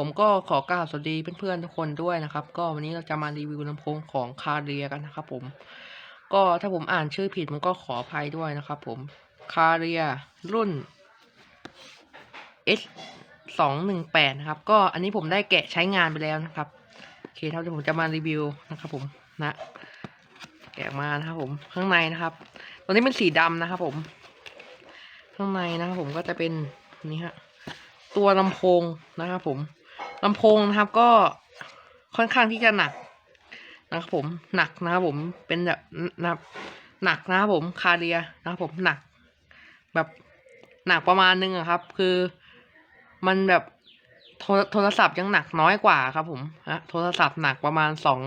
ผมก็ขอกราบสวัสดีเพื่อนๆทุกคนด้วยนะครับ ก็วันนี้เราจะมารีวิวลำโพงของคาเรียกันนะครับผมก็ถ้าผมอ่านชื่อผิดมันก็ขออภัยด้วยนะครับผมคาเรียรุ่น S สองหนึ่งแปดนะครับ ก็อันนี้ผมได้แกะใช้งานไปแล้วนะครับโอเคเท่าที่ผมจะมารีวิวนะครับผมนะแกะมานะครับผมข้างในนะครับ ตัวนี้เป็นสีดำนะครับผม ข้างในนะครับผมก็จะเป็นนี่ฮะตัวลำโพงนะครับผม ลำโพงนะครับก็ค่อนข้างที่จะหนักนะครับผมหนักนะครับผมเป็นแบบนะครับหนักนะครับผมคาเรียนะครับผมหนัก แบบหนักประมาณนึงอะครับ คือมันแบบโทรโทรศัพท์ยังหนักน้อยกว่าครับผมนะโทรศัพท์หนักประมาณสอง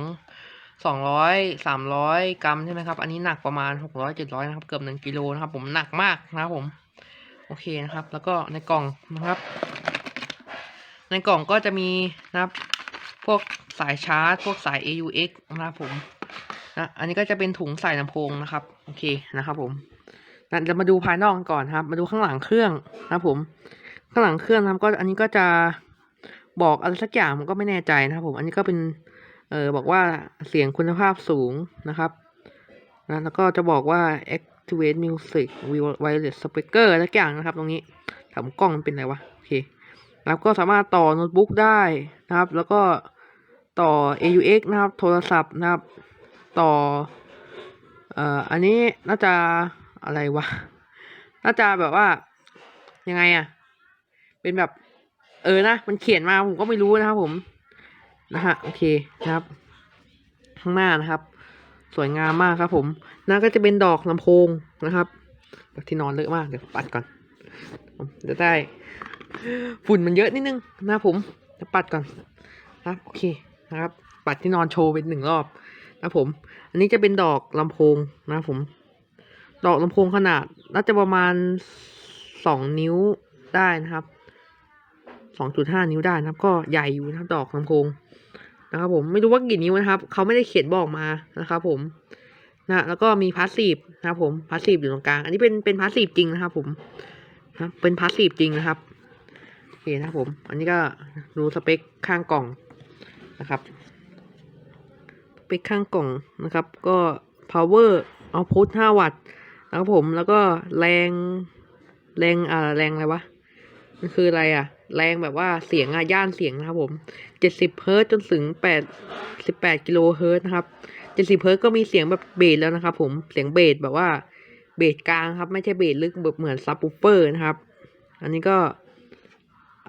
สองร้อยสามร้อยกรัมใช่ไหมครับ อันนี้หนักประมาณหกร้อยเจ็ดร้อยนะครับ เกือบหนึ่งกิโลนะครับ ผมหนักมากนะครับผม โอเคนะครับ แล้วก็ในกล่องนะครับ ในกล่องก็จะมีนะครับพวกสายชาร์จ พวกสาย AUX นะครับผมนะอันนี้ก็จะเป็นถุงใส่ลำโพงนะครับโอเคนะครับผมนะจะมาดูภายนอกกันก่อนครับ มาดูข้างหลังเครื่องนะครับผม ข้างหลังเครื่องนะครับก็อันนี้ก็จะบอกอะไรสักอย่างผมก็ไม่แน่ใจนะครับ ผมอันนี้ก็เป็นเออบอกว่าเสียงคุณภาพสูงนะครับนะแล้วก็จะบอกว่า activate music wireless speaker สักอย่างนะครับ ตรงนี้ถามกล้องมันเป็นอะไรวะโอเค แล้วก็สามารถต่อโน้ตบุ๊กได้นะครับ แล้วก็ต่อ AUX นะครับ โทรศัพท์นะครับ ต่อเอ่ออันนี้น่าจะอะไรวะ น่าจะแบบว่ายังไงอะเป็นแบบ เออนะ มันเขียนมาผมก็ไม่รู้นะครับ ผมนะฮะโอเคนะครับ ข้างหน้านะครับ สวยงามมากครับ ผมหน้าก็จะเป็นดอกลำโพงนะครับแบบที่นอนเลอะมากเดี๋ยวปัดก่อนเดี๋ยวได้ ฝุ่นมันเยอะนิดนึงนะผมเดี๋ยวปัดก่อนนะครับโอเคนะครับ ปัดที่นอนโชว์เป็นหนึ่งรอบนะผม อันนี้จะเป็นดอกลำโพงนะผม ดอกลำโพงขนาดน่าจะประมาณสองนิ้วได้นะครับสองจุดห้านิ้วได้นะครับ ก็ใหญ่อยู่นะครับ ดอกลำโพงนะครับ ผมไม่รู้ว่ากี่นิ้วนะครับเขาไม่ได้เขียนบอกมานะครับ ผมนะแล้วก็มีพาสซีฟนะครับผมพาสซีฟอยู่ตรงกลาง อันนี้เป็นเป็นพาสซีฟจริงนะครับ ผมนะเป็นพาสซีฟจริงนะครับ โอเคนะครับผม อันนี้ก็ดูสเปคข้างกล่องนะครับสเปคข้างกล่องนะครับ ก็ power output 5 วัตต์นะครับผม แล้วก็แรง แรงอ่าแรงอะไรวะ มันคืออะไรอะ แรงแบบว่าเสียงอะย่านเสียงนะครับผมเจ็ดสิบเฮิร์ตจนถึงแปดสิบแปดกิโลเฮิร์ตนะครับเจ็ดสิบเฮิร์ตก็มีเสียงแบบเบสแล้วนะครับผม เสียงเบสแบบว่าเบสกลางครับ ไม่ใช่เบสลึกแบบเหมือนซับ w ูเฟอร์นะครับ อันนี้ก็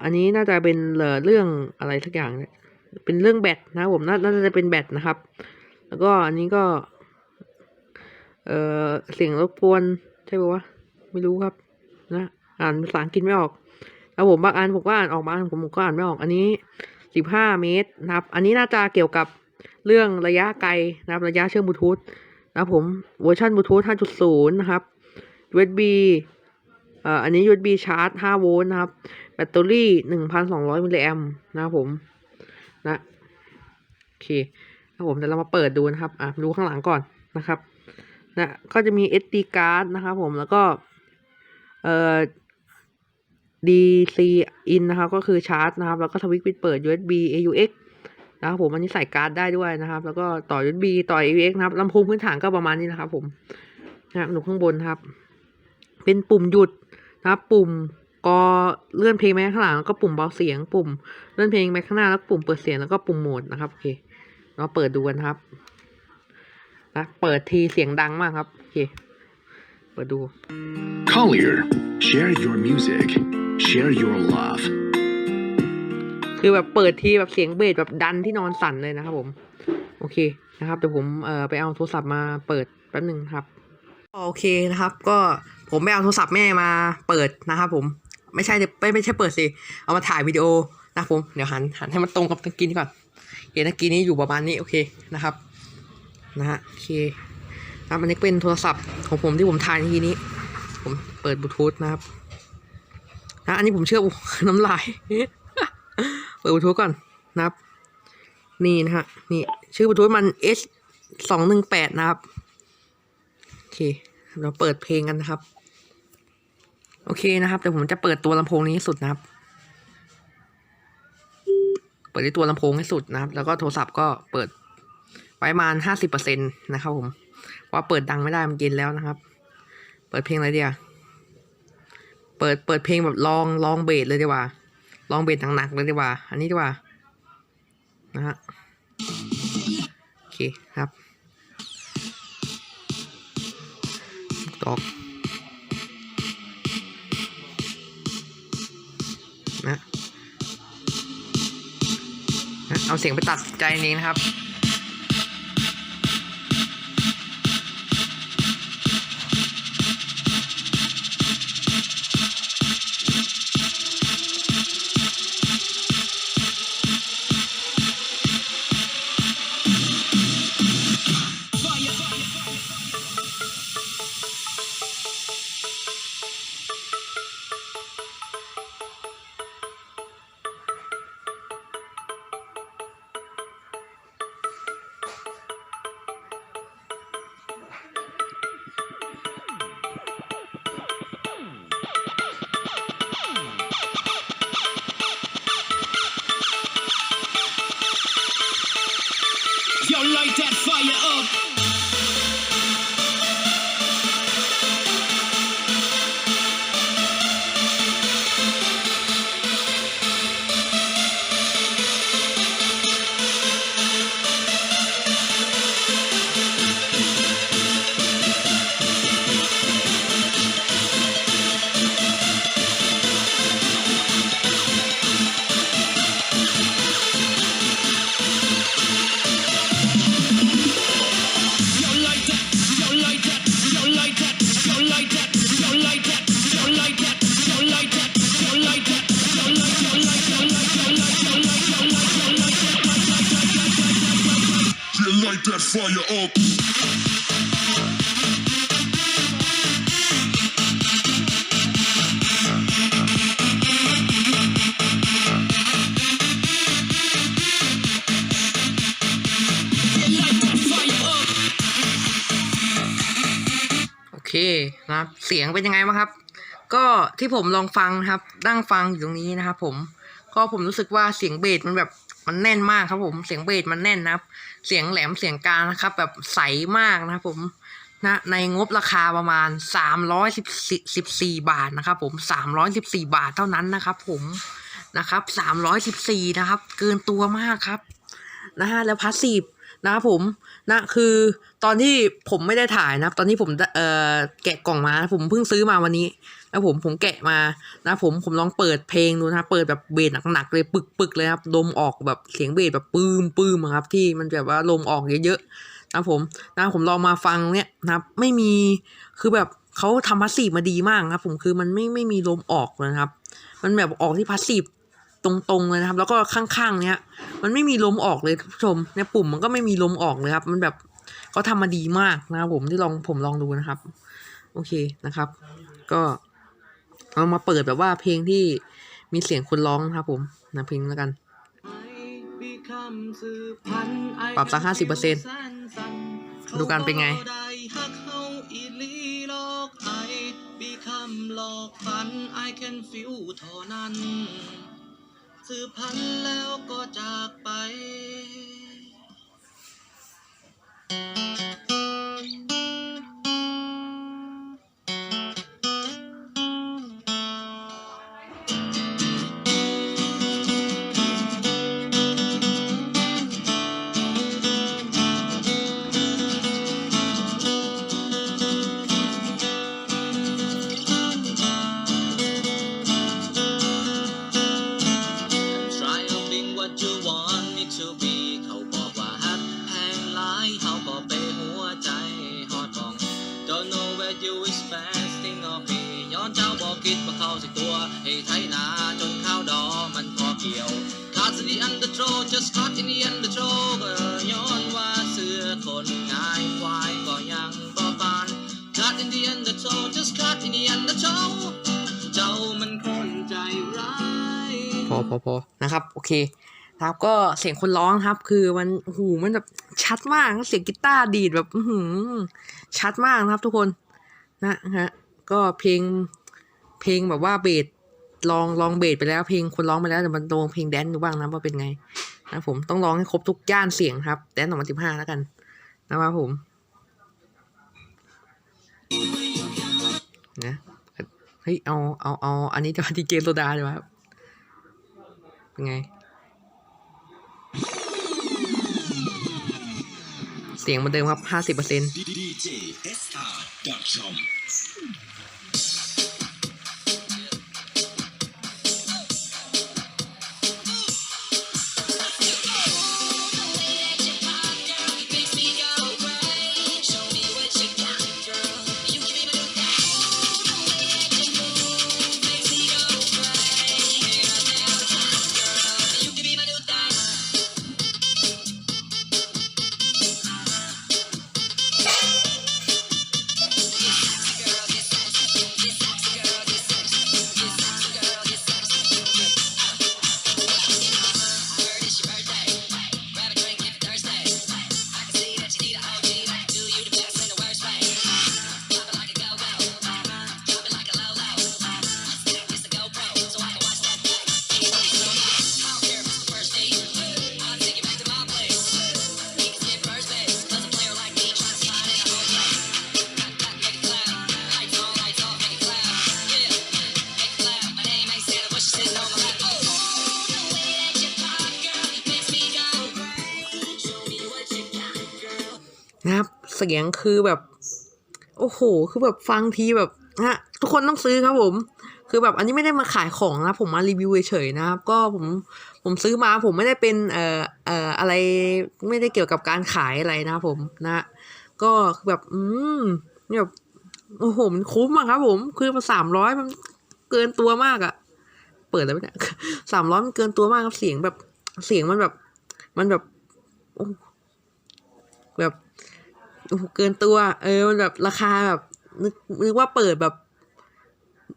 อันนี้น่าจะเป็นเรื่องอะไรสักอย่างเป็นเรื่องแบตนะผมน่าน่าจะเป็นแบตนะครับ แล้วก็อันนี้ก็ เออเสียงรบกวนใช่ปะวะไม่รู้ครับ นะอ่านภาษาอังกฤษไม่ออกแล้วผมบางอันผมก็อ่านออกบางอันผมก็อ่านไม่ออก อันนี้สิบห้าเมตรนะครับ อันนี้น่าจะเกี่ยวกับเรื่องระยะไกลนะครับ ระยะเชื่อมบลูทูธนะครับผมเวอร์ชันบลูทูธ5.0 นะครับ USB เอ่ออันนี้ USB ชาร์จ5โวลต์นะครับ แบตเตอรี่1,200มิลลิแอมนะครับผมนะโอเคนะครับผมเดี๋ยวเรามาเปิดดูนะครับอะดูข้างหลังก่อนนะครับนะก็จะมี SD card นะครับผมแล้วก็เอ่อ DC in นะครับก็คือชาร์จนะครับ แล้วก็สวิตช์ปิดเปิด USB AUX นะครับผมอันนี้ใส่การ์ดได้ด้วยนะครับ แล้วก็ต่อ USB ต่อ AUX นะครับลำโพงพื้นฐานก็ประมาณนี้นะครับผมนะหนูข้างบนครับ เป็นปุ่มหยุดนะครับ ปุ่ม ก็เลื่อนเพลงไปข้างหลังแล้วก็ปุ่มเบาเสียง ปุ่ม เลื่อนเพลงไปข้างหน้าแล้วปุ่มเปิดเสียงแล้วก็ปุ่มโหมดนะครับโอเคเราเปิดดูกันครับนะเปิดทีเสียงดังมากครับโอเคเปิดดู Collier, share your music, share your love. คือแบบเปิดทีแบบเสียงเบสแบบดันที่นอนสั่นเลยนะครับผมโอเคนะครับเดี๋ยวผมเอ่อไปเอาโทรศัพท์มาเปิดแป๊บหนึ่งครับ โอเคนะครับ ก็ผมไปเอาโทรศัพท์แม่มาเปิดนะครับผม ไม่ใช่ไม่ไม่ใช่เปิดสิ เอามาถ่ายวิดีโอนะครับผมเดี๋ยวหันหันให้มันตรงกับตะกี้นี้ก่อนเห็นตะกี้นี้อยู่ประมาณนี้โอเคนะครับนะฮะโอเคนับอันนี้เป็นโทรศัพท์ของผมที่ผมถ่ายทีนี้ ผมเปิดบลูทูธนะครับนะอันนี้ผมเชื่อน้ำลายเปิดบลูทูธก่อนนะครับ นี่นะฮะนี่ชื่อบลูทูธมัน H สองหนึ่งแปดนะครับ โอเค เราเปิดเพลงกันนะครับ โอเคนะครับเดี๋ยวผมจะเปิดตัวลำโพงนี้สุดนะครับ เปิดที่ตัวลำโพงให้สุดนะครับ แล้วก็โทรศัพท์ก็เปิดไว้ประมาณห้าสิบเปอร์เซ็นต์นะครับผมว่าเปิดดังไม่ได้มันเย็นแล้วนะครับ เปิดเพลงอะไรเดียเปิดเปิดเพลงแบบลองลองเบสเลยดีกว่าลองเบสหนักๆเลยดีกว่า อันนี้ดีกว่านะฮะโอเคครับตอก เอาเสียงไปตัดใจนี้นะครับ fire up. Fire up. Light that fire up. โอเคนะครับเสียงเป็นยังไงบ้างครับ ก็ที่ผมลองฟังนะครับนั่งฟังอยู่ตรงนี้นะครับผมก็ผมรู้สึกว่าเสียงเบสมันแบบ มันแน่นมากครับผม เสียงเบสมันแน่นนะครับ เสียงแหลมเสียงกลางนะครับ แบบใสมากนะครับผมนะในงบราคาประมาณสามร้อยสิบสิบสี่บาทนะครับ ผมสามร้อยสิบสี่บาทเท่านั้นนะครับ ผมนะครับสามร้อยสิบสี่นะครับ เกินตัวมากครับนะฮะแล้วพาสซีฟนะครับผม นะคือตอนที่ผมไม่ได้ถ่ายนะครับ ตอนที่ผมเอ่อแกะกล่องมาผมเพิ่งซื้อมาวันนี้นะผมผมแกะมานะผมผมลองเปิดเพลงดูนะเปิดแบบเบสหนักๆเลยปึกๆเลยครับลมออกแบบเสียงเบสแบบปื้มปื้มครับ ที่มันแบบว่าลมออกเยอะๆนะผมนะผมลองมาฟังเนี่ยนะครับไม่มีคือแบบเขาทำพาสซีฟมาดีมากนะครับ ผมคือมันไม่ไม่มีลมออกเลยนะครับ มันแบบออกที่พาสซีฟ ตรงๆเลยนะครับ แล้วก็ข้างๆเนี้ย มันไม่มีลมออกเลยท่านผู้ชมในปุ่มมันก็ไม่มีลมออกเลยครับ มันแบบเขาทำมาดีมากนะครับผมที่ลองผมลองดูนะครับ โอเคนะครับ ก็เอามาเปิดแบบว่าเพลงที่มีเสียงคนร้องนะครับ ผมนะเพลงแล้วกัน ปรับสัก50%ดูกันเป็นไง I can feel เท่านั้น สืบพันธุ์แล้วก็จากไป the underthrow just caught in the underthrow ก็ย้อนว่าเสือคนง่ายควายก็ยังบ่ปาน Caught in the undertow just caught in the undertow เจ้ามันคนใจร้ายพอพอพอนะครับโอเคครับก็เสียงคนร้องครับ คือมันโอ้โหมันแบบชัดมากเสียงกีตาร์ดีดแบบหืชัดมากนะครับทุกคนนะฮะก็เพลงเพลงแบบว่าเบส ลองลองเบสไปแล้วเพลงคนร้องไปแล้วแต่มันลองเพลงแดนซ์ดูบ้างนะว่าเป็นไงนะผมต้องร้องให้ครบทุกย่านเสียงครับ แดนสองพันสิบห้าแล้วกันนะครับผมนะเฮ้ยเอาเอาเอาอันนี้จะดีเจโซดาเลยวะครับเป็นไง เสียงเหมือนเดิมครับห้าสิบเปอร์เซ็นต์ เสียงคือแบบ โอ้โห คือแบบฟังทีแบบนะฮะทุกคนต้องซื้อครับผม คือแบบอันนี้ไม่ได้มาขายของนะ ผมมารีวิวเฉยๆนะครับ ก็ผมผมซื้อมาผมไม่ได้เป็นเอ่อเอ่ออะไรไม่ได้เกี่ยวกับการขายอะไรนะผมนะ ก็คือแบบ อืมนี่แบบโอ้โหมันคุ้มอะครับ ผมคือมาสามร้อยมันเกินตัวมากอะเปิดแล้วเนี่ยสามร้อยมันเกินตัวมากครับเสียงแบบเสียงมันแบบ มันแบบแบบ โอ้โหเกินตัว เออมันแบบราคาแบบนึกนึกว่าเปิดแบบ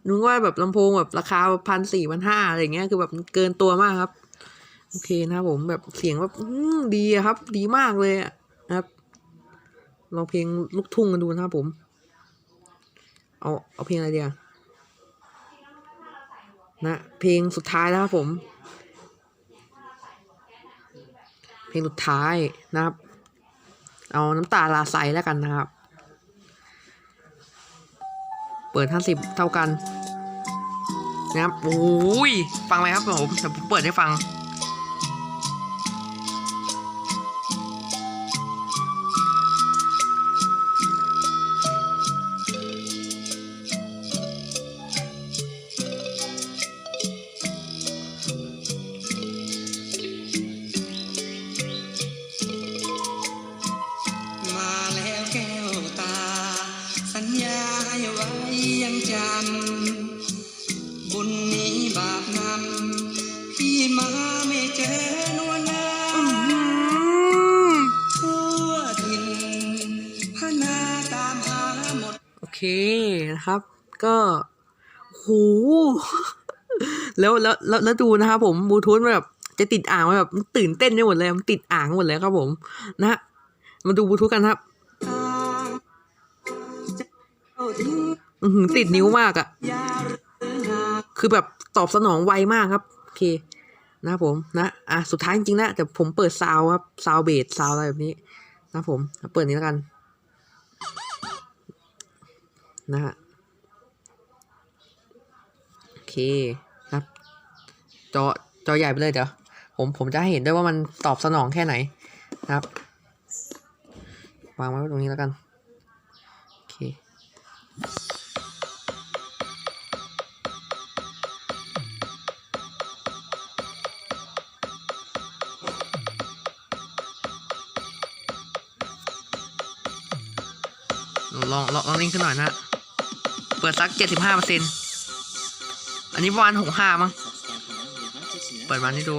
นึกว่าแบบลำโพงแบบราคาพันสี่พันห้าอะไรเงี้ยคือแบบเกินตัวมากครับ โอเคนะครับผมแบบเสียงแบบดีครับ ดีมากเลยอะนะครับลองเพลงลูกทุ่งกันดูนะครับผม เอาเอาเพลงอะไรเดียวนะ เพลงสุดท้ายแล้วครับผม เพลงสุดท้ายนะครับ เอาน้ำตาลาใสแล้วกันนะครับ เปิดห้าสิบเท่ากัน นะครับโอ้ยฟังไหมครับผมเดี๋ยวผมเปิดให้ฟัง บุญนี้บาปนำพี่มาไม่เจอนวลนาทั่วถิ่นพนาตามหาหมด โอเคนะครับ ก็โหแล้วแล้วแล้วแล้วดูนะครับผมบลูทูธมันแบบจะติดอ่างมันแบบตื่นเต้นไปหมดเลยมันติดอ่างหมดเลยครับผม นะฮะมาดูบลูทูธกันครับอือติดนิ้วมากอะ คือแบบตอบสนองไวมากครับ โอเค นะครับผมนะอะสุดท้ายจริงๆนะแต่ผมเปิดซาวครับซาวเบสซาวอะไรแบบนี้ นะครับผมเปิดนี้แล้วกัน นะฮะโอเคครับ จอจอใหญ่ไปเลยเดี๋ยวผมผมจะให้เห็นด้วยว่ามันตอบสนองแค่ไหนนะครับ วางไว้ตรงนี้แล้วกัน ลองลองลองนิ่งขึ้นหน่อยนะ เปิดสักเจ็ดสิบห้าเปอร์เซ็นอันนี้ประมาณหกห้ามั้ง เปิดมานี่ดู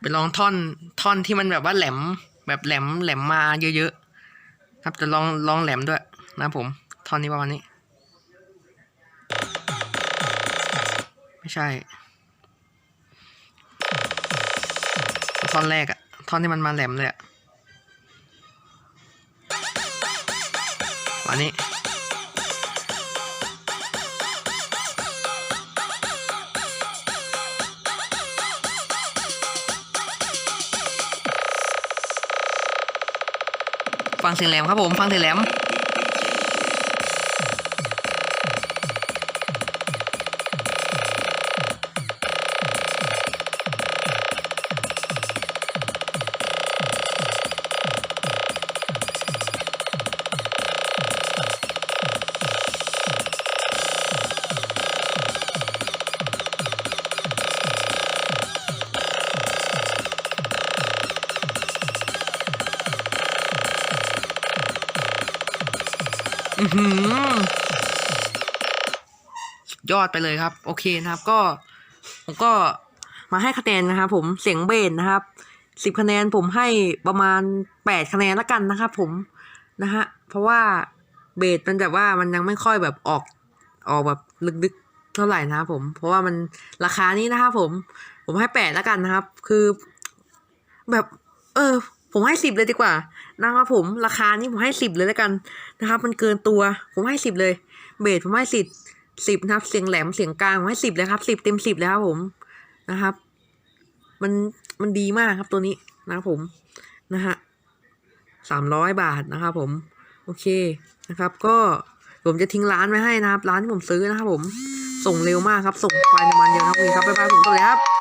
ไปลองท่อนท่อนที่มันแบบว่าแหลม แบบแหลมแหลมมาเยอะๆครับจะลองลองแหลมด้วยนะผม ท่อนนี้ประมาณนี้ ไม่ใช่ ท่อนแรกอะท่อนที่มันมาแหลมเลยอะวันนี้ ฟังเสียงแหลมครับผมฟังเสียงแหลม ยอดไปเลยครับ โอเคนะครับ ก็ ผมก็มาให้คะแนนนะครับผมเสียงเบสนะครับสิบคะแนนผมให้ประมาณแปดคะแนนละกันนะครับผมนะฮะเพราะว่าเบสมันแบบว่ามันยังไม่ค่อยแบบออกออกแบบลึกๆเท่าไหร่นะครับผม เพราะว่ามันราคานี้นะครับผม ผมให้แปดละกันนะครับ คือ แบบ เออ ผมให้สิบเลยดีกว่านะครับผมราคานี้ผมให้สิบเลยแล้วกันนะครับ มันเกินตัวผมให้สิบเลยเบสผมให้สิบสิบนะครับ เสียงแหลมเสียงกลางผมให้สิบเลยครับสิบเต็มสิบเลยครับผมนะครับ มันมันดีมากครับตัวนี้นะครับผมนะฮะสามร้อยบาทนะครับผม โอเคนะครับ ก็ผมจะทิ้งร้านไว้ให้นะครับ ร้านที่ผมซื้อนะครับผมส่งเร็วมากครับ ส่งภายในวันเดียวนะครับคุณครับบ๊ายบายผมตัวเลยครับ